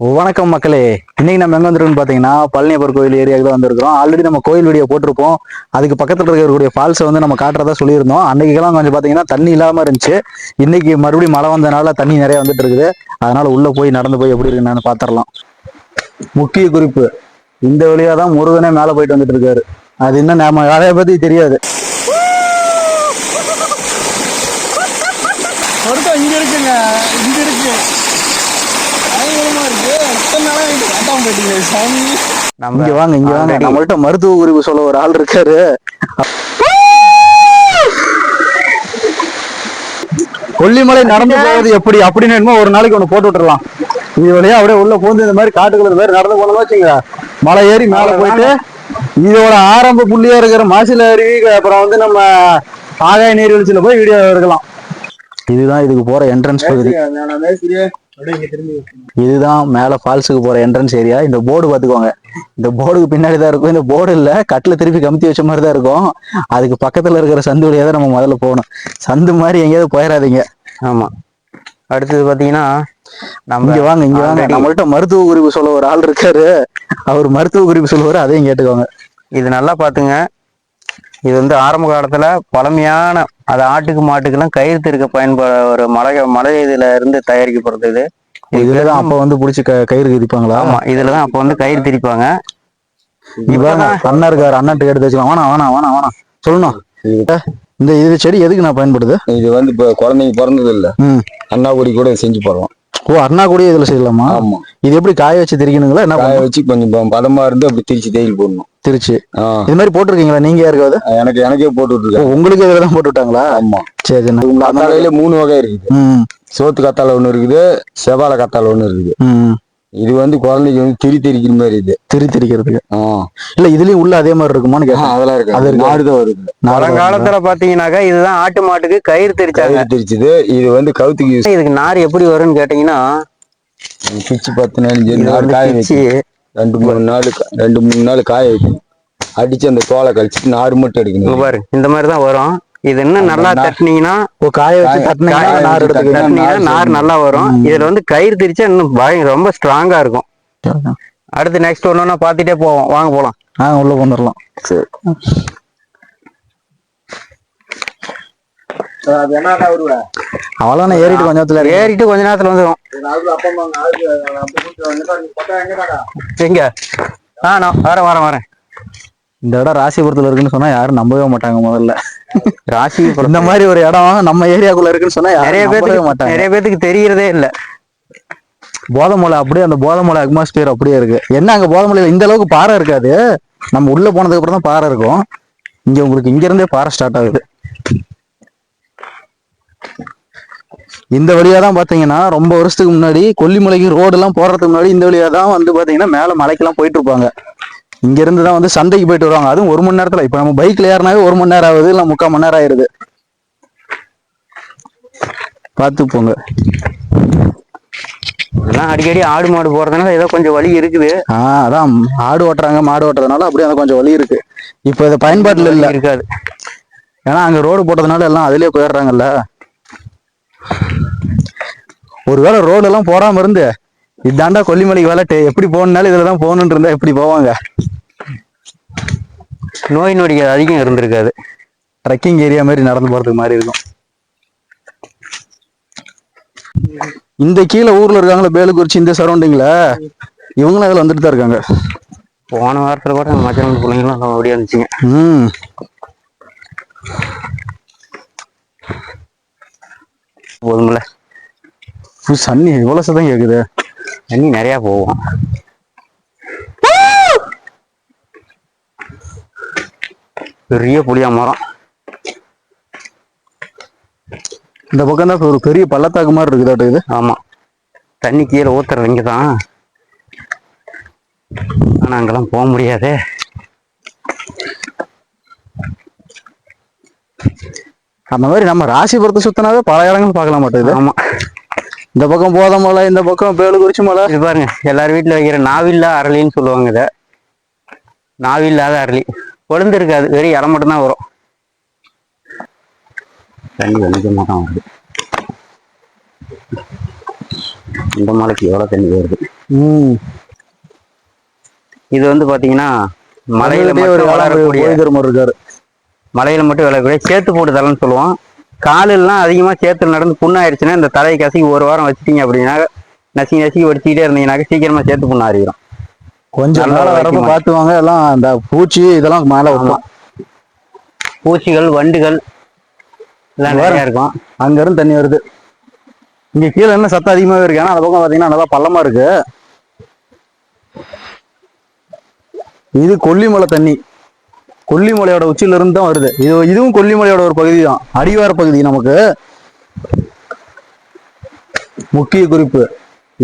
வணக்கம் மக்களே. இன்னைக்கு நம்ம எங்க வந்திருக்கோம்னு பாத்தீங்கன்னா பழனியப்பர் கோயில் ஏரியாவுக்கு தான் வந்திருக்கிறோம். ஆல்ரெடி நம்ம கோயில் வீடியோ போட்டிருப்போம். அதுக்கு பக்கத்துல இருக்கக்கூடிய ஃபால்ஸை வந்து நம்ம காட்டுறதா சொல்லியிருந்தோம். அன்னைக்கெல்லாம் கொஞ்சம் பாத்தீங்கன்னா தண்ணி இல்லாம இருந்துச்சு. இன்னைக்கு மறுபடியும் மழை வந்தனால தண்ணி நிறைய வந்துட்டு இருக்குது. அதனால உள்ள போய் நடந்து போய் எப்படி இருக்குன்னு பாத்திரலாம். முக்கிய குறிப்பு இந்த வழியா தான் முருகனே மேல போயிட்டு வந்துட்டு இருக்காரு. அது இன்னும் நம்ம நிறைய பத்தி தெரியாது சொர்க்கம் இங்க இருக்குங்க இங்க இருக்கு பயங்கரமா இருக்கு இத்தனை நாளா சாமி இங்க வாங்க இங்க வாங்க. நம்மள்ட்ட மருத்துவ குறிப்பு சொல்ல ஒரு ஆள் இருக்காரு. கொல்லிமலை நடந்து போவது எப்படி? அப்படின்னு என்னமோ ஒரு நாளைக்கு ஒண்ணு போட்டு விட்டுறலாம். இது வழியா அப்படியே உள்ள பூந்து இந்த மாதிரி காட்டுக்குள்ள இந்த மாதிரி நடந்து போனோம்னா வச்சுங்க மலை ஏறி மேல போயிட்டு இதோட ஆரம்ப புள்ளியா இருக்கிற மாசில அருவி அப்புறம் வந்து நம்ம ஆகாய நீர்வீழ்ச்சியில போய் வீடியோ எடுக்கலாம். இதுதான் இதுக்கு போற என்ட்ரன்ஸ் பகுதி. இதுதான் மேல ஃபால்ஸுக்கு போற என்ட்ரன்ஸ் ஏரியா இந்த போர்டு பாத்துக்கோங்க இந்த போர்டுக்கு பின்னாடி தான் இருக்கும். இந்த போர்டு இல்ல கட்டில திருப்பி கமுத்தி வச்ச மாதிரி தான் இருக்கும். அதுக்கு பக்கத்துல இருக்கிற சந்து வழியா தான் நம்ம முதல்ல போகணும். சந்து மாதிரி எங்கேயாவது போயிடாதீங்க ஆமா. அடுத்தது பாத்தீங்கன்னா நம்ம இங்க வாங்க இங்க வாங்க. நம்மள்ட்ட மருத்துவ குறிப்பு சொல்ல ஒரு ஆள் இருக்காரு. அவர் மருத்துவ குறிப்பு சொல்லுவாரு அதையும் கேட்டுக்கோங்க. இது நல்லா பாத்துங்க இது வந்து ஆரம்ப காலத்துல பழமையான அது ஆட்டுக்கு மாட்டுக்கெல்லாம் கயிறு திருக்க பயன்பட ஒரு மலை மலை இதுல இருந்து தயாரிக்கப்படுறது இது. இதுலதான் அப்ப வந்து புடிச்சு க- கயிறு கிதிப்பாங்களா ஆமா இதுலதான் அப்ப வந்து கயிறு திரிப்பாங்க. அண்ணா இருக்காரு அண்ணாட்டு எடுத்து வச்சுக்கலாம் வேணாம் வேணாம் வேணாம் வேணாம் சொல்லணும் இந்த இது செடி எதுக்கு நான் பயன்படுது? இது வந்து இப்ப குழந்தைங்க பிறந்தது இல்ல. அண்ணா கொடி கூட செஞ்சு போடலாம் ஓ அண்ணா கூட இதுல செய்யலாமா? ஆமா. இது எப்படி காய வச்சு திரிக்கணுங்களா? என்ன காய? வச்சு கொஞ்சம் பதமா இருந்து அப்படி திருச்சி தேயில் போடணும். திருச்சி. இது மாதிரி போட்டிருக்கீங்களா? நீங்க யாருக்காவது? எனக்கு எனக்கே போட்டு விட்டுருக்கேன் உங்களுக்கு இதுல தான் போட்டு விட்டாங்களா? ஆமா. சரி கத்தாழையில மூணு வகை இருக்குது. சோத்து கத்தாழை ஒண்ணு இருக்குது செவால கத்தாழை ஒண்ணு இருக்குது. இது வந்து குழந்தைக்கு வந்து திரி திரிக்கிற மாதிரி இது. திரி திரிக்கிறதுக்கு. ஆ. இல்ல இதுலயும் உள்ள அதே மாதிரி இருக்குமான்னு ஆ, கேட்டேன். அதெல்லாம் அது இருக்கு இருக்கு. நாடு தான் வருது. பழங்காலத்துல பாத்தீங்கன்னாக்கா இதுதான் ஆட்டு மாட்டுக்கு கயிறு திரிச்சாங்க. திரிச்சது. இது வந்து கவுத்துக்கு யூஸ் இதுக்கு நார் எப்படி வரும்னு கேட்டீங்கன்னா பிச்சு பத்து நாள் இது நாலு வந்து காய வைக்கணும் ரெண்டு மூணு நாள் ரெண்டு மூணு நாள் காய வைக்கணும் அடிச்சு அந்த தோலை கழிச்சிட்டு நாறு மட்டும் இங்க எடுக்கணும் பாரு இந்த மாதிரி தான் வரும். இது இன்னும் நல்லா தட்டினீங்கன்னா காய வச்சு தட்டினீங்கன்னா நார் நல்லா வரும். இதுல வந்து கயிறு திரிச்சா இன்னும் ரொம்ப ஸ்ட்ராங்கா இருக்கும். அடுத்து நெக்ஸ்ட் ஒன்னொன்னா பாத்துட்டே போவோம். வாங்க போலாம். ஆ உள்ள கொண்டுடலாம் அது என்னடா வருவேன் அவ்வளோ ஏறிட்டு கொஞ்ச நேரத்துல ஏறி ஏறிட்டு கொஞ்ச நேரத்துல வந்துடும் எங்க? ஆ நான் வரேன் வரேன் வரேன். இந்த இடம் ராசிபுரத்துல இருக்குன்னு சொன்னா யாரும் நம்பவே மாட்டாங்க முதல்ல. ராசி இந்த மாதிரி ஒரு இடம் நம்ம ஏரியாக்குள்ள இருக்குன்னு சொன்னா நிறைய பேருக்கு மாட்டாங்க. நிறைய பேத்துக்கு தெரியறதே இல்ல. போதமலை அப்படியே அந்த போதமலை அட்மாஸ்பியர் அப்படியே இருக்கு. என்ன அங்க போதமலையில இந்த அளவுக்கு பாறை இருக்காது. நம்ம உள்ள போனதுக்கு அப்புறம் தான் பாறை இருக்கும். இங்க உங்களுக்கு இங்க இருந்தே பாறை ஸ்டார்ட் ஆகுது. இந்த வழியா தான் பாத்தீங்கன்னா ரொம்ப வருஷத்துக்கு முன்னாடி கொல்லிமலைக்கு ரோடு எல்லாம் போறதுக்கு முன்னாடி இந்த வழியா தான் வந்து பாத்தீங்கன்னா மேல மலைக்கெல்லாம் போயிட்டு இருப்பாங்க. இங்க இருந்து தான் வந்து சந்தைக்கு போயிட்டு வருவாங்க. அதுவும் ஒரு மணி நேரத்துல. இப்ப நம்ம பைக்ல ஏறினாவே ஒரு மணி நேரம் ஆகுது இல்ல முக்கால் மணி நேரம் ஆயிருது. பார்த்து போங்க. இதெல்லாம் அடிக்கடி ஆடு மாடு போறதுனால ஏதோ கொஞ்சம் வலி இருக்குது. ஆஹ் அதான் ஆடு ஓட்டுறாங்க மாடு ஓட்டுறதுனால அப்படியே அந்த கொஞ்சம் வலி இருக்கு. இப்ப இது பயன்பாட்டுல இல்ல. இருக்காது. ஏன்னா அங்க ரோடு போட்டதுனால எல்லாம் அதுலயே போயிடுறாங்கல்ல. ஒருவேளை ரோடு எல்லாம் போறாம இருந்து இதாண்டா கொல்லிமலைக்கு வேலை டே- எப்படி போகணும்னாலும் இதுல தான் போகணும்னு இருந்தா எப்படி போவாங்க? நோய் நொடிகள் அதிகம் இருந்திருக்காது. ட்ரெக்கிங் ஏரியா மாதிரி நடந்து போறதுக்கு மாதிரி இருக்கும். இந்த கீழே ஊர்ல இருக்காங்களா பேலுக்குறிச்சி இந்த சரௌண்டிங்ல இவங்களும் அதுல வந்துட்டு தான் இருக்காங்க. போன வாரத்துல கூட மச்சனங்க பிள்ளைங்களும் அப்படியே இருந்துச்சுங்க. ம். போதுமில்ல சன்னி இவ்வளவு சதம் கேக்குது. தண்ணி நிறைய போகும். பெரிய புளியா மரம். இந்த பக்கம் தான் ஒரு பெரிய பள்ளத்தாக்கு மாதிரி இருக்குதாட்டு இது? ஆமா. தண்ணி கீழே ஊத்துறது இங்க தான் ஆனா அங்கெல்லாம் போக முடியாதே. அந்த மாதிரி நம்ம ராசிபுரத்தை சுத்தினாவே பல இடங்கள் பார்க்கலாம் மாட்டேங்குது ஆமா. இந்த பக்கம் போதமலை இந்த பக்கம் பேலுக்குறிச்சி மலை. இது பாருங்க எல்லார் வீட்டுல வைக்கிற நாவில்லா அரளின்னு சொல்லுவாங்க இத. நாவில்லாத அரளி. கொழுந்து இருக்காது வெறும் இலை மட்டும் தான் வரும். தண்ணி கொஞ்சமாக தான் வருது இந்த மலைக்கு எவ்வளோ தண்ணி வருது? ம். இது வந்து பாத்தீங்கன்னா மலையில மட்டும் வளரக்கூடிய இருக்காரு. மலையில மட்டும் விளக்கக்கூடிய சேத்து போட்டு தலைன்னு சொல்லுவோம் காலெல்லாம் அதிகமா சேத்துல நடந்து புண்ணாயிருச்சுன்னா இந்த தலையை கசக்கி ஒரு வாரம் வச்சிட்டீங்க அப்படின்னா நசுக்கி நசுக்கி வடிச்சிக்கிட்டே இருந்தீங்கன்னாக்க சீக்கிரமா சேத்து புண்ணு அறிகிறோம் கொஞ்சம் வரப்ப வைத்தியமா. பாத்துவாங்க எல்லாம் அந்த பூச்சி இதெல்லாம் மேல வைக்கும். பூச்சிகள் வண்டுகள் எல்லாம் நிறைய இருக்கும். அங்க இருந்து தண்ணி வருது. இங்க கீழே என்ன சத்தம் அதிகமாவே இருக்கு? ஆனா அந்த பக்கம் பாத்தீங்கன்னா நல்லா பள்ளமா இருக்கு. இது கொல்லிமலை தண்ணி. கொல்லிமலையோட உச்சியிலிருந்து தான் வருது. இது இதுவும் கொல்லிமலையோட ஒரு பகுதி தான் அடிவார பகுதி நமக்கு. முக்கிய குறிப்பு.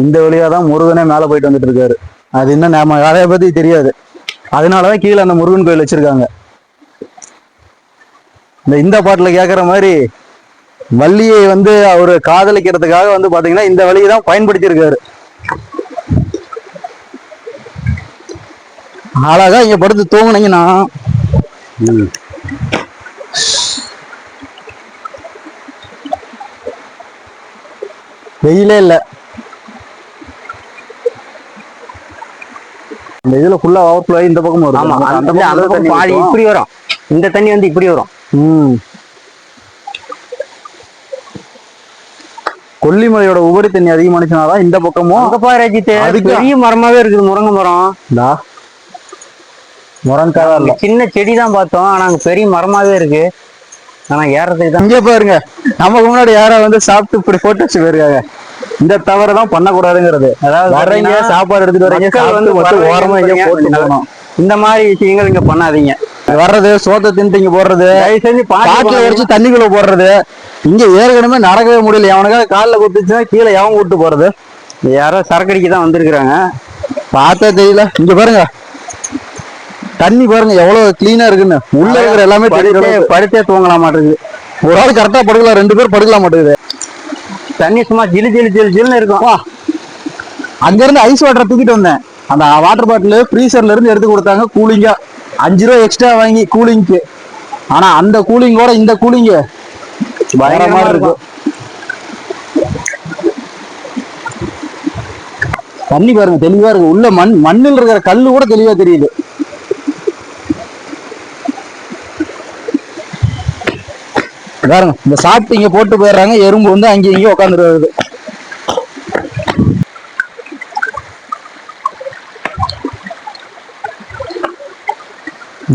இந்த வழியா தான் முருகனே மேலே போயிட்டு வந்துட்டு இருக்காரு. அது இன்னும் நம்ம நிறைய பத்தி தெரியாது. அதனாலதான் கீழே அந்த முருகன் கோயில் வச்சிருக்காங்க. இந்த இந்த பாட்டுல கேக்குற மாதிரி வள்ளியை வந்து அவர் காதலிக்கிறதுக்காக வந்து பாத்தீங்கன்னா இந்த வழியை தான் பயன்படுத்தியிருக்காரு. அழகா இங்க படுத்து தூங்குனீங்கன்னா வெயிலே இல்ல. இந்த இதுல ஃபுல்லா ஓவர் ஃப்ளோ இந்த பக்கம் வரும் ஆமா அந்த பக்கம் அந்த பக்கம் பாதி. இப்படி வரும். இந்த தண்ணி வந்து இப்படி வரும். ம். கொல்லிமலையோட உபரி தண்ணி அதிகமானுச்சுனாதான் இந்த பக்கமும் அங்க பாரு பெரிய மரமாவே இருக்குது முருங்கை மரம். முரங்காதான் இல்ல. சின்ன செடி தான் பார்த்தோம் ஆனா அங்க பெரிய மரமாவே இருக்கு. ஆனா ஏறதுக்கு தான் இங்க பாருங்க நமக்கு முன்னாடி யாரோ வந்து சாப்பிட்டு இப்படி போட்டு வச்சு போயிருக்காங்க. இந்த தவறு தான் பண்ணக்கூடாதுங்கிறது. அதாவது வர்றீங்க சாப்பாடு எடுத்துட்டு வரீங்க வந்து மட்டும் ஓரமா எங்கேயோ போட்டு போறீங்க. போகணும் இந்த மாதிரி விஷயங்கள் இங்க பண்ணாதீங்க. வர்றது சோத்தை தின்ட்டு போடுறது தயவு செஞ்சு பாத்து உடைச்சு தண்ணிக்குள்ள போடுறது இங்க ஏற்கனவே நடக்கவே முடியல. எவனுக்காக கால்ல குத்துச்சுன்னா கீழே எவன் கூட்டு போறது? யாரோ சரக்கடிக்கு தான் வந்திருக்கிறாங்க. பார்த்தா தெரியல. இங்க பாருங்க. தண்ணி பாருங்க எவ்வளவு கிளீனா இருக்குன்னு. உள்ள இருக்கிற எல்லாமே படுத்தே தூங்கலாம் மாட்டிருக்கு ஒரு ஆள் கரெக்டா படுக்கலாம் ரெண்டு பேர் படுக்கலாம் மாட்டேங்குது தண்ணி சும்மா ஜிலு ஜிலு ஜிலு ஜிலுன்னு இருக்கும். அங்க இருந்து ஐஸ் வாட்டர் தூக்கிட்டு வந்தேன். அந்த வாட்டர் பாட்டில் ஃப்ரீசர்ல இருந்து எடுத்து கொடுத்தாங்க கூலிங்கா அஞ்சு ரூபா எக்ஸ்ட்ரா வாங்கி கூலிங்க்கு ஆனா அந்த கூலிங்கோட இந்த கூலிங்கு பயங்கரமா பயங்கரமா இருக்கும் தண்ணி பாருங்க தெளிவா இருக்கு. உள்ள மண் மண்ணில் இருக்கிற கல்லு கூட தெளிவா தெரியுது. பாருங்க இந்த சாப்பிட்டு இங்க போட்டு போயிடுறாங்க எறும்பு வந்து அங்கே இங்கேயும் உட்காந்துருக்குது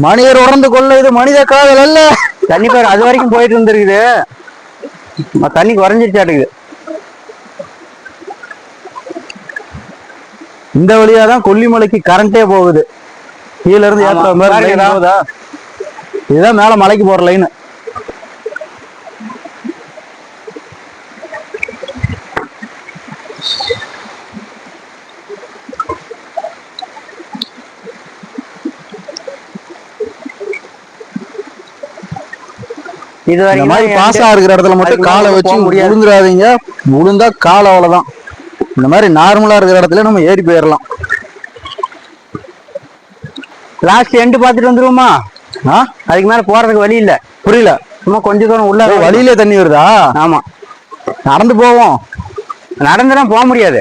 மனிதர் உறந்து கொள்ள இது மனித காதல் அல்ல. தண்ணி பாரு அது வரைக்கும் போயிட்டு இருந்திருக்குது. தண்ணி குறைஞ்சிருச்சாட்டுக்குது. இந்த வழியா தான் கொல்லிமலைக்கு கரண்டே போகுது. கீழ இருந்து. ஏத்துற மாதிரி இதுதான் மேல மலைக்கு போற லைன் இது இந்த வரைக்கும் மாதிரி பாசா இருக்கிற இடத்துல மட்டும் காலை வச்சு. விழுந்துடாதீங்க விழுந்தா கால் அவ்வளவுதான். இந்த மாதிரி நார்மலா இருக்கிற இடத்துல நம்ம ஏறி போயிடலாம் லாஸ்ட் எண்டு பார்த்துட்டு வந்துருவோமா? ஆ? அதுக்கு மேல போறதுக்கு வழி இல்ல. புரியல. சும்மா கொஞ்ச தூரம் உள்ள வழியிலே தண்ணி வருதா? ஆமா. நடந்து போவோம். நடந்துலாம் போக முடியாது.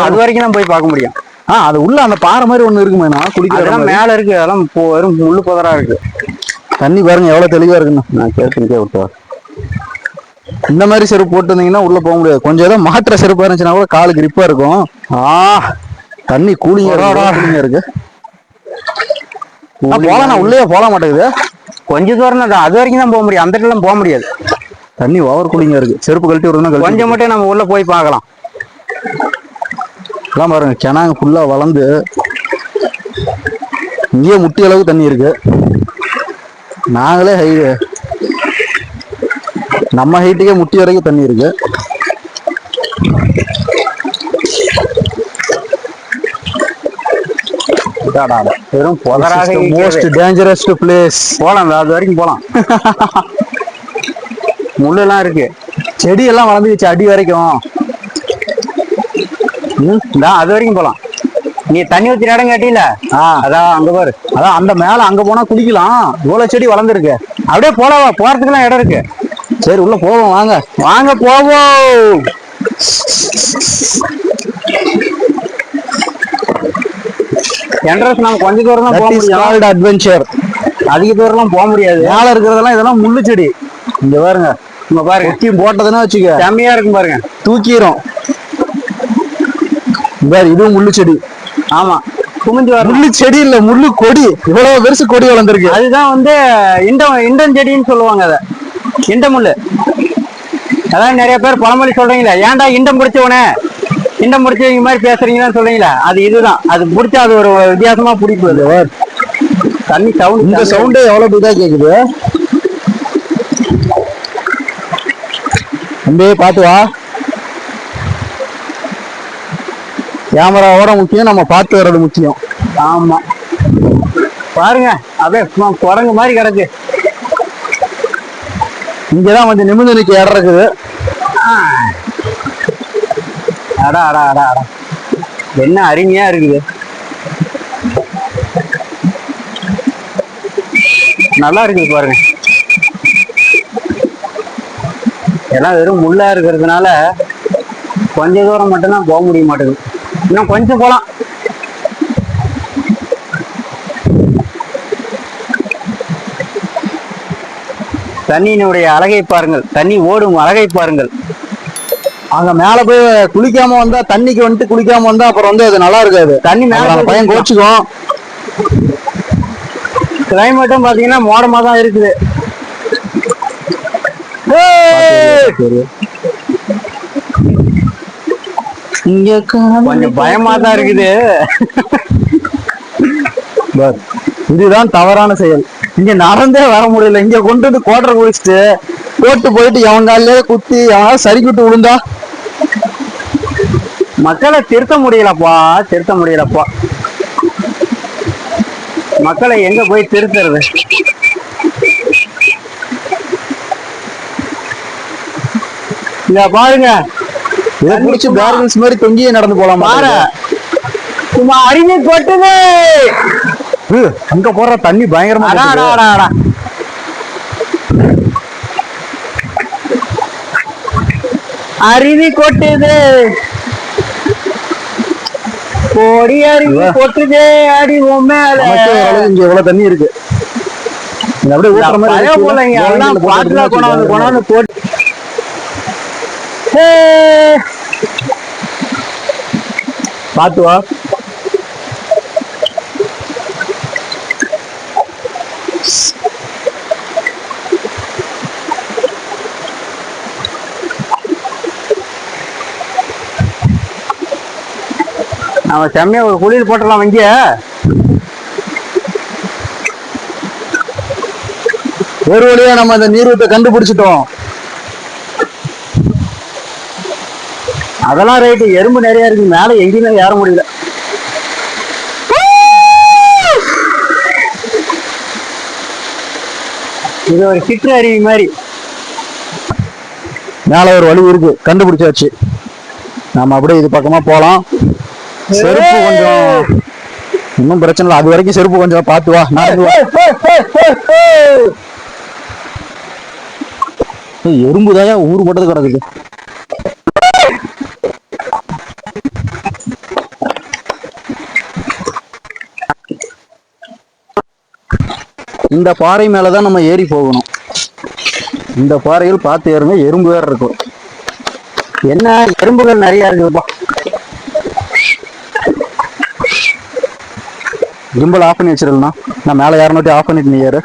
அது வரைக்கும் தான் போய் பார்க்க முடியும். ஆ அது உள்ள அந்த பாறை மாதிரி ஒண்ணு இருக்குமே நான் குடிக்கிற இடம் அதெல்லாம் மாதிரி. மேல இருக்கு. அதெல்லாம் வெறும் முள்ளு புதரா இருக்கு. தண்ணி பாருங்க எவ்வளவு தெளிவா இருக்குன்னு. நான் கேட்டுக்கே விட்டு இந்த மாதிரி செருப்பு போட்டு வந்தீங்கன்னா உள்ள போக முடியாது. கொஞ்சம் ஏதோ மாற்ற செருப்பா இருந்துச்சுன்னா கூட காலு கிரிப்பா இருக்கும். ஆ தண்ணி கூலிங்கா கூலிங்கா இருக்கு. நான் உள்ளே போக மாட்டேங்குது. கொஞ்ச தூரம் தான் அது வரைக்கும் தான் போக முடியும். அந்த இடத்துல போக முடியாது. தண்ணி ஓவர் கூலிங்கா இருக்கு. செருப்பு கழட்டி விடுறதுனா கொஞ்சம் மட்டும் நம்ம உள்ள போய் பார்க்கலாம். எல்லாம் பாருங்க கிணாங்க ஃபுல்லா வளர்ந்து இங்கேயே முட்டி அளவுக்கு தண்ணி இருக்கு. நாங்களே ஹை நம்ம ஹைட்டுக்கே முட்டி வரைக்கும் தண்ணி இருக்கு. வெறும் புதராக மோஸ்ட் டேஞ்சரஸ்ட் பிளேஸ் போலாம் அது வரைக்கும் போலாம். முள்ளெல்லாம் இருக்கு. செடி எல்லாம் வளர்ந்துச்சு அடி வரைக்கும். அது வரைக்கும் போலாம். நீ தண்ணி ஊத்திர இடம் கேட்டில ஆ. அதான் அங்க பாரு. அதான் அந்த மேல அங்க போனா குளிக்கலாம். இவ்வளவு செடி வளர்ந்துருக்கு. அப்படியே போலாம் போறதுக்குலாம் இடம் இருக்கு. சரி உள்ள போவோம் வாங்க. வாங்க போவோம். என்ட்ரன்ஸ் நம்ம கொஞ்ச தூரம் தான் போக முடியும். அட்வென்ச்சர் அதிக தூரம்லாம் போக முடியாது. மேல இருக்கிறதெல்லாம் இதெல்லாம் முள்ளு செடி. இங்க பாருங்க. இங்க பாருங்க. கொத்தி போட்டதுன்னா வச்சுக்க. செம்மையா இருக்கும் பாருங்க. தூக்கிரும். இங்க பாரு, இதுவும் முள்ளு செடி. ஆமா. குமிஞ்சு வரும். முள்ளு செடி இல்ல முள்ளு கொடி. இவ்வளவு பெருசு கொடி வளர்ந்துருக்கு. அதுதான் வந்து இண்டம் இண்டம் செடின்னு சொல்லுவாங்க அத. இண்ட முள்ளு. அதான் நிறைய பேர் பழமொழி சொல்றீங்களா ஏன்டா இண்டம் பிடிச்சவனே? இண்டம் பிடிச்சவங்க மாதிரி பேசுறீங்கன்னு சொல்றீங்களா? அது இதுதான். அது பிடிச்சா அது ஒரு வித்தியாசமா அது. தண்ணி சவுண்ட் இந்த சவுண்டு எவ்வளவு இதா கேக்குது? தம்பி பாத்து வா. கேமராவோட முக்கியம் நம்ம பார்த்து வர்றது முக்கியம். ஆமா. பாருங்க அதே சும்மா குரங்கு மாதிரி கிடக்கு. இங்கதான் கொஞ்சம் நிமிந்து நிக்க இடம் இருக்குது. அடா அடா அடா அடா. என்ன அருமையா இருக்குது. நல்லா இருக்குது பாருங்க. எல்லாம் வெறும் முள்ளா இருக்கிறதுனால கொஞ்ச தூரம் மட்டும்தான் போக முடிய மாட்டேங்குது. இன்னும் கொஞ்சம் போலாம். தண்ணியினுடைய அழகை பாருங்கள். தண்ணி ஓடும் அழகை பாருங்கள். அங்க மேல போய் குளிக்காம வந்தா தண்ணிக்கு வந்துட்டு குளிக்காம வந்தா அப்புறம் வந்து அது நல்லா இருக்காது. தண்ணி மேல பையன் போய் கோச்சுக்கும். கிளைமேட்டும் பாத்தீங்கன்னா மோடமா தான் இருக்குது. இங்க கொஞ்சம் பயமா தான் இருக்குது. இதுதான் தவறான செயல். இங்க நடந்தே வர முடியல. இங்க கொண்டு வந்து கோட்டரை குடிச்சிட்டு போட்டு போயிட்டு எவன் காலிலே குத்தி எவனாவது சரிக்கிட்டு விழுந்தா? மக்களை திருத்த முடியலப்பா திருத்த முடியலப்பா. மக்களை எங்க போய் திருத்துறது? இங்க பாருங்க. இதை புடிச்சு பேரல்ஸ் மாதிரி தொங்கியே நடந்து போலாம் பாரு. சும்மா அருவி கொட்டுது அங்க போற தண்ணி பயங்கரமா அருவி கொட்டுது. கோடி அருவி. கொட்டுதே அடி மேல. இங்க எவ்வளவு தண்ணி இருக்கு. அப்படியே ஊத்துற மாதிரி பழைய இருக்கு. பிள்ளைங்க எல்லாம் போட்டு பாட்டுல போட்டு கொண்டாந்து கொண்டாந்து போட்டு ஏ, பார்த்து வா. நம்ம செம்மையா ஒரு குளியல் போட்டுடலாம் வங்கிய ஒரு வழியா நம்ம அந்த நீர்வீழ்த்தை கண்டுபிடிச்சிட்டோம். அதெல்லாம் ரைட்டு எறும்பு நிறைய இருக்கு. மேல எங்கேயுமே ஏற முடியல. இது ஒரு சிற்று அருவி மாதிரி. மேல ஒரு வழி இருக்கு. கண்டுபிடிச்சாச்சு. நாம அப்படியே இது பக்கமா போலாம். செருப்பு கொஞ்சம் இன்னும் பிரச்சனை இல்லை. அது வரைக்கும் செருப்பு கொஞ்சம் பார்த்து வா. எறும்புதாயா? ஊர் போட்டது கிடக்குது இந்த பாறை மேலதான் நம்ம ஏறி போகணும். இந்த பாறையில் பார்த்து ஏறுங்க எறும்பு வேற இருக்கும். என்ன எறும்புகள் நிறைய இருக்குதுப்பா கிம்பல் ஆஃப் பண்ணி வச்சிருக்கலாம் நான் மேலே யாருனாட்டி ஆஃப் பண்ணிட்டு நீ ஏறு.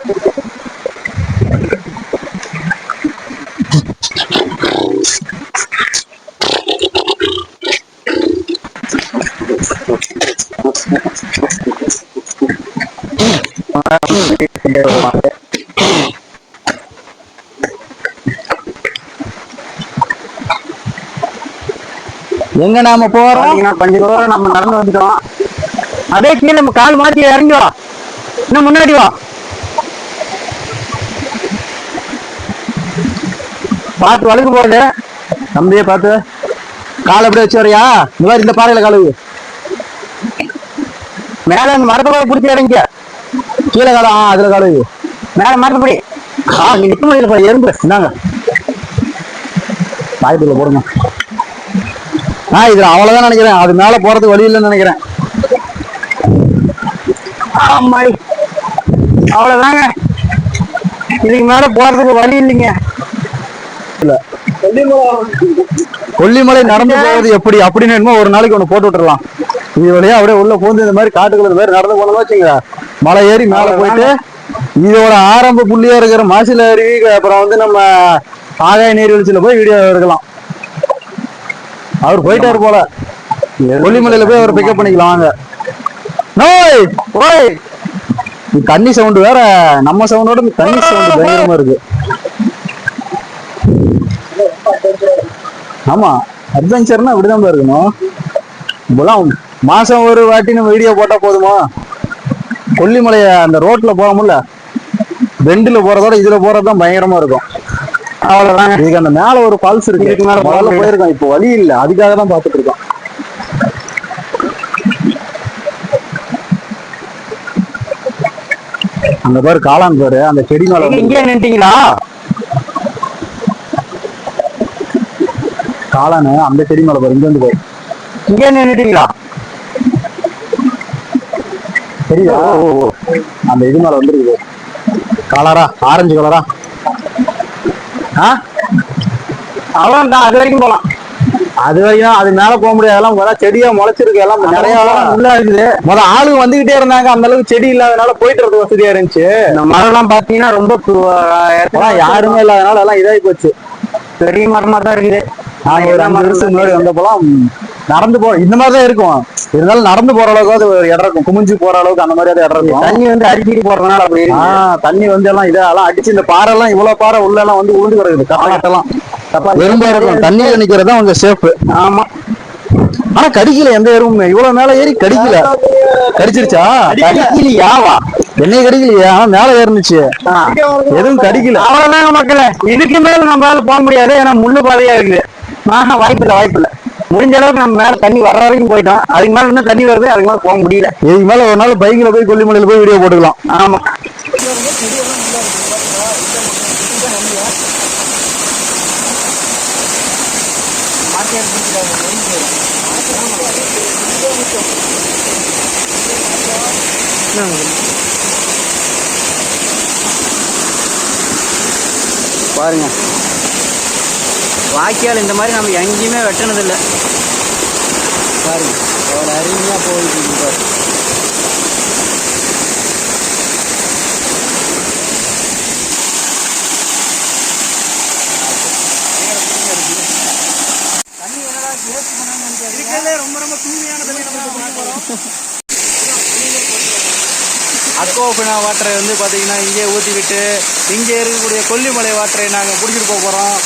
எங்க நாம போறோம்? கொஞ்ச தூரம் நம்ம நடந்து வந்துட்டோம். அதே கீழே நம்ம கால் மாத்தி இறங்கி வா. இன்னும் முன்னாடி வா. பார்த்து வழுக்கு போகுது தம்பியே பார்த்து கால் அப்படியே வச்சு வரியா? இந்த மாதிரி இந்த பாறையில காலு மேல மரத்தை பிடிச்சி இறங்கிக்க. கீழே காலம் ஆ அதுல காலு. மேல மரத்தை பிடி ஆ நீ நிக்க முடியல எறும்பு. இந்தாங்க. பாயத்துல போடுங்க. ஆ இதுல அவ்வளவுதான் நினைக்கிறேன். அது மேல போறதுக்கு வழி இல்லைன்னு நினைக்கிறேன். ஆமாய் அவ்வளவுதாங்க. இதுக்கு மேல போறதுக்கு வழி இல்லைங்க. கொல்லிமலை நடந்து போவது எப்படி? அப்படின்னு ஒரு நாளைக்கு ஒண்ணு போட்டு விட்டுறலாம். இது வழியா அப்படியே உள்ள பூந்து இந்த மாதிரி காட்டுக்குள்ள மாதிரி நடந்து போனோம்னு வச்சுங்க மலை ஏறி மேல போயிட்டு இதோட ஆரம்ப புள்ளியா இருக்கிற மாசில அருவி அப்புறம் வந்து நம்ம ஆகாய நீர்வீழ்ச்சியில போய் வீடியோ எடுக்கலாம். அவர் போயிட்டாரு போல. கொல்லிமலையில போய் அவர் பிக்கப் பண்ணிக்கலாம் வாங்க. நோய் ஓய் தண்ணி சவுண்ட் வேற. நம்ம சவுண்டோட தண்ணி சவுண்ட் பயங்கரமா இருக்கு. ஆமா அட்வென்ச்சர்னா இப்படிதான் இருக்கணும் இப்பெல்லாம் மாசம் ஒரு வாட்டி நம்ம வீடியோ போட்டா போதுமா? கொல்லிமலைய அந்த ரோட்ல போறோம்ல பெண்டுல போறதோட இதுல போறதுதான் பயங்கரமா இருக்கும். அவ்வளவுதான் இதுக்கு அந்த மேல ஒரு ஃபால்ஸ் இருக்கு. இதுக்கு மேல முதல்ல போயிருக்கோம். இப்போ வழி இல்ல. அதுக்காக தான் பாத்துட்டு இருக்கோம். அந்த பாரு காளான் பாரு. அந்த செடி மேல இங்கே நின்ட்டீங்களா காளானு அந்த செடி மேல பாரு. இங்க வந்து பாரு. இங்கே நின்னுட்டீங்களா? சரியா அந்த இது மேல வந்துருக்கு கலரா ஆரஞ்சு கலரா ஆ? அவ்வளவுதான் அது வரைக்கும் போலாம். அது வரைக்கும் அது மேல போக முடியாது. எல்லாம் முதல்ல செடியா முளைச்சிருக்கு. எல்லாம் நிறைய உள்ள இருக்குது. முத ஆளுங்க வந்துகிட்டே இருந்தாங்க. அந்த அளவுக்கு செடி இல்லாதனால போயிட்டு வரது வசதியா இருந்துச்சு. இந்த மரம்லாம் பாத்தீங்கன்னா ரொம்ப யாருமே இல்லாதனால எல்லாம் இதாகி போச்சு. பெரிய மரமா தான் இருக்குது. நாங்க ஒரு அஞ்சு வருஷம் முன்னாடி வந்தப்பெல்லாம் நடந்து போ இந்த மாதிரி தான் இருக்கும். இருந்தாலும் நடந்து போற அளவுக்கு அது ஒரு இடம் இருக்கும். குமிஞ்சு போற அளவுக்கு அந்த மாதிரி இடம் இருக்கும். தண்ணி வந்து அடிச்சிட்டு போறதுனால அப்படி இருக்கு. தண்ணி வந்து எல்லாம் இதெல்லாம் அடிச்சு இந்த பாறை எல்லாம் இவ்வளவு பாறை உள்ள எல்லாம் வந்து உழுந்து கிடக்குது. கட்டெல்லாம் வெறும்பா இருக்கும் தண்ணியில நிக்கிறதா கொஞ்சம் சேஃப் ஆமா. ஆனா கடிக்கல எந்த எறும்புமே இவ்வளவு மேல ஏறி கடிக்கல. கடிச்சிருச்சா? கடிக்கலையாவா? என்னைய கடிக்கலையே? மேல ஏறினுச்சு. எதுவும் கடிக்கல. அவ்வளவுதாங்க மக்களே. இதுக்கு மேல நம்மளால போக முடியாது. ஏன்னா முள்ளு பாதையா இருக்குது. ஆஹா வாய்ப்பு இல்லை வாய்ப்பு இல்லை முடிஞ்ச அளவுக்கு நம்ம மேல தண்ணி வர்ற வரைக்கும் போயிட்டோம். அதுக்கு மேல இன்னும் தண்ணி வருது அதுக்கு மேல போக முடியல. இதுக்கு மேல ஒரு நாள் பைக்ல போய் கொல்லிமலையில போய் வீடியோ போட்டுக்கலாம். ஆமா. பாருங்க. வாய்க்கால் இந்த மாதிரி நம்ம எங்கேயுமே வெட்டினதில்லை. பாருங்க அவ்வளோ அருமையா போயிட்டு இருக்கு பாரு. அக்கோபினா வாட்டரை வந்து பார்த்தீங்கன்னா இங்கே ஊற்றி விட்டு இங்கே இருக்கக்கூடிய கொல்லிமலை வாட்டரை நாங்கள் பிடிச்சிட்டு போக போகிறோம்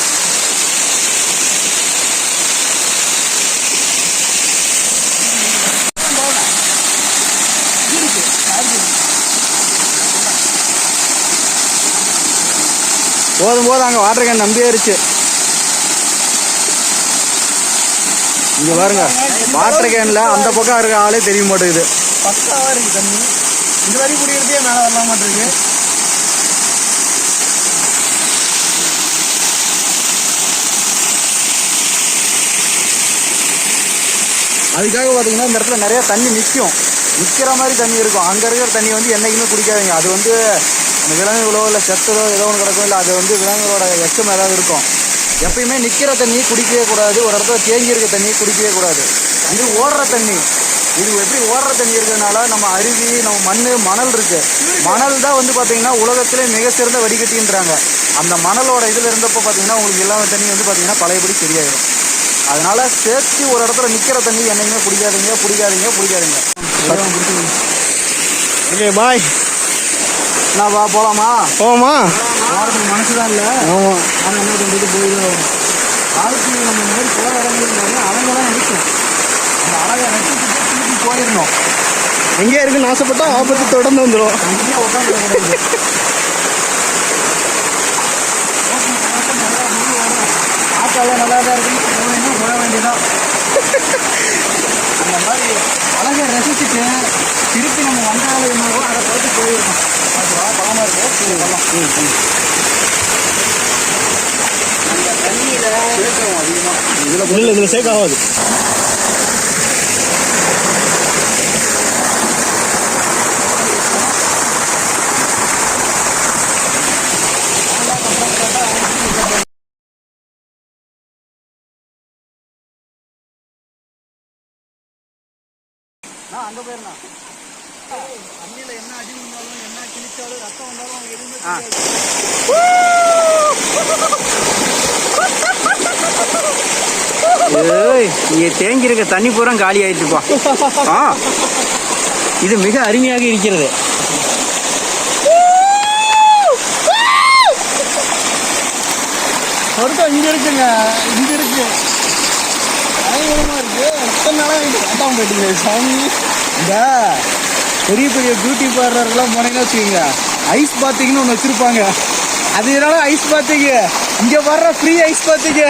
போதும் போது அங்கே வாட்டர் கேன் நம்பியாயிருச்சு இங்க பாருங்க வாட்டர் கேன்ல அந்த பக்கம் இருக்க ஆளே தெரிய மாட்டேங்குது. தண்ணி இந்த வரி குடிக்கிறதே மேலே வரல மாட்டேங்குது அதுக்காக பார்த்தீங்கன்னா இந்த இடத்துல நிறைய தண்ணி நிற்கும் நிற்கிற மாதிரி தண்ணி இருக்கும். அங்கே இருக்கிற தண்ணி வந்து என்றைக்குமே குடிக்காதீங்க. அது வந்து அந்த விலங்குகளோ இல்லை செத்ததோ ஏதோ ஒன்று கிடக்கும் இல்லை அது வந்து விலங்குகளோட எச்சம் ஏதாவது இருக்கும். எப்பயுமே நிற்கிற தண்ணி குடிக்கவே கூடாது. ஒரு இடத்துல தேங்கி இருக்க தண்ணி குடிக்கவே கூடாது. இது ஓடுற தண்ணி. இது எப்படி ஓடுற தண்ணி இருக்கிறதுனால நம்ம அருவி நம்ம மண் மணல் இருக்குது மணல் தான் வந்து பார்த்திங்கன்னா உலகத்திலே மிக சிறந்த வடிகட்டின்றாங்க. அந்த மணலோட இதில் இருந்தப்போ பார்த்தீங்கன்னா உங்களுக்கு எல்லா தண்ணி வந்து பார்த்தீங்கன்னா பழையபடி சரியாயிடும் அதனால சேர்த்து ஒரு இடத்துல நிற்கிற தண்ணி என்னைக்குமே பிடிக்காதீங்க பிடிக்காதீங்க பிடிக்காதீங்க ஓகே பாய் வா போலாமா? போமா போறதுக்கு மனசுதான் இல்ல. ஆமா. ஆனா என்ன பண்றது போயிடும் வாழ்க்கை நம்ம மாதிரி போற இடங்களுக்கு அழகெல்லாம் இருக்கும். அந்த அழகை ரசிச்சுட்டு திருப்பி போயிடணும். எங்கே இருக்குன்னு ஆசைப்பட்டா ஆபத்து தொடர்ந்து வந்துடும் அங்கேயே உட்காந்து காற்றெல்லாம் நல்லா தான் இருக்குன்னு போக வேண்டியதான் அந்த மாதிரி அழகை ரசிச்சுட்டு திருப்பி நம்ம வந்தாலும் என்னவோ அதை பார்த்து போயிருக்கோம் அது வா பலமா இருக்கு. சரி வரலாம். அந்த தண்ணியில இருக்கும் அதிகமாக இல்லை இதில் சேக் போயிருந்தா தண்ணியில என்ன அடி வந்தாலும் என்ன கிழிச்சாலும் ரத்தம் வந்தாலும் அவங்க எதுவுமே இங்கே தேங்கி இருக்க தண்ணி பூரா காலி ஆயிடுச்சுப்பா ஆ. இது மிக அருமையாக இருக்கிறது. சொர்க்கம் இங்க இருக்குங்க இங்க இருக்கு. பயங்கரமா இருக்கு. இத்தனை நாளா எனக்கு காட்டாம போயிட்டீங்க சாமி இந்த பெரிய பெரிய பியூட்டி பார்லர்லாம் போனீங்கன்னா வச்சுக்கோங்க. ஐஸ் பாத்திங்கன்னு ஒன்று வச்சுருப்பாங்க. அது என்னடா ஐஸ் பாத்திங்க இங்க வர்ற ஃப்ரீ ஐஸ் பாத்திங்க